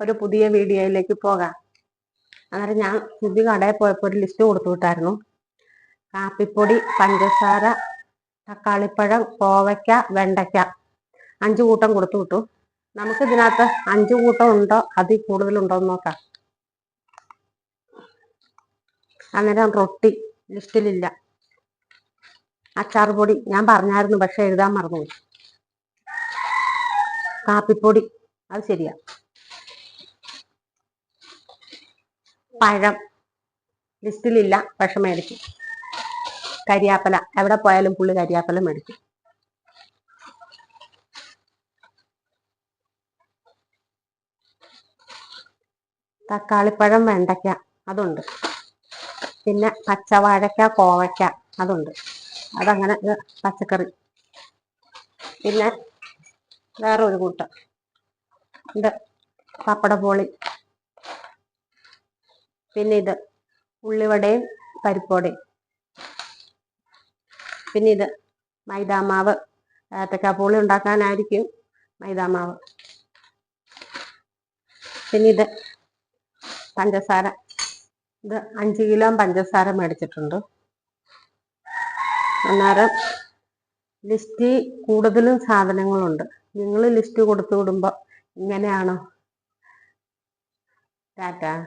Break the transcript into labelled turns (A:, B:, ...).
A: ഒരു പുതിയ വീഡിയോയിലേക്ക് പോകാം. അന്നേരം ഞാൻ സുജി കടയിൽ പോയപ്പോൾ ഒരു ലിസ്റ്റ് കൊടുത്തു വിട്ടായിരുന്നു. കാപ്പിപ്പൊടി പഞ്ചസാര തക്കാളിപ്പഴം കോവയ്ക്ക വെണ്ടയ്ക്ക. അഞ്ച് കൂട്ടം കൊടുത്തു വിട്ടു. നമുക്ക് ഇതിനകത്ത് അഞ്ച് കൂട്ടം ഉണ്ടോ? അതിൽ കൂടുതലുണ്ടോ എന്ന് നോക്കാം. അന്നേരം റൊട്ടി ലിസ്റ്റിലില്ല. അച്ചാർ പൊടി ഞാൻ പറഞ്ഞായിരുന്നു പക്ഷെ എഴുതാൻ മറന്നുപോയി. കാപ്പിപ്പൊടി അത് ശരിയാ. പഴം. ലിസ്റ്റിലില്ല പക്ഷെ മേടിക്കും കരിയാപ്പല എവിടെ പോയാലും പുള്ളി കരിയാപ്പല മേടിക്കും. തക്കാളിപ്പഴം വെണ്ടയ്ക്ക അതുണ്ട്. പിന്നെ പച്ചവാഴയ്ക്ക കോവയ്ക്ക അതുണ്ട്. അതങ്ങനെ പച്ചക്കറി. പിന്നെ വേറെ ഒരു കൂട്ടം. ഇത് പപ്പടപ്പോളി പിന്നെ ഇത് ഉള്ളിവടയും പരിപ്പോടയും പിന്നെ ഇത് മൈദാമാവ് ഏത്തക്കാപ്പൂളി ഉണ്ടാക്കാനായിരിക്കും മൈദാമാവ്. പിന്നെ ഇത് പഞ്ചസാര. ഇത് അഞ്ച് കിലോ പഞ്ചസാര മേടിച്ചിട്ടുണ്ട്. അന്നേരം ലിസ്റ്റിൽ കൂടുതലും സാധനങ്ങളുണ്ട്. നിങ്ങൾ ലിസ്റ്റ് കൊടുത്തു വിടുമ്പോൾ ഇങ്ങനെയാണോ? ടാറ്റ.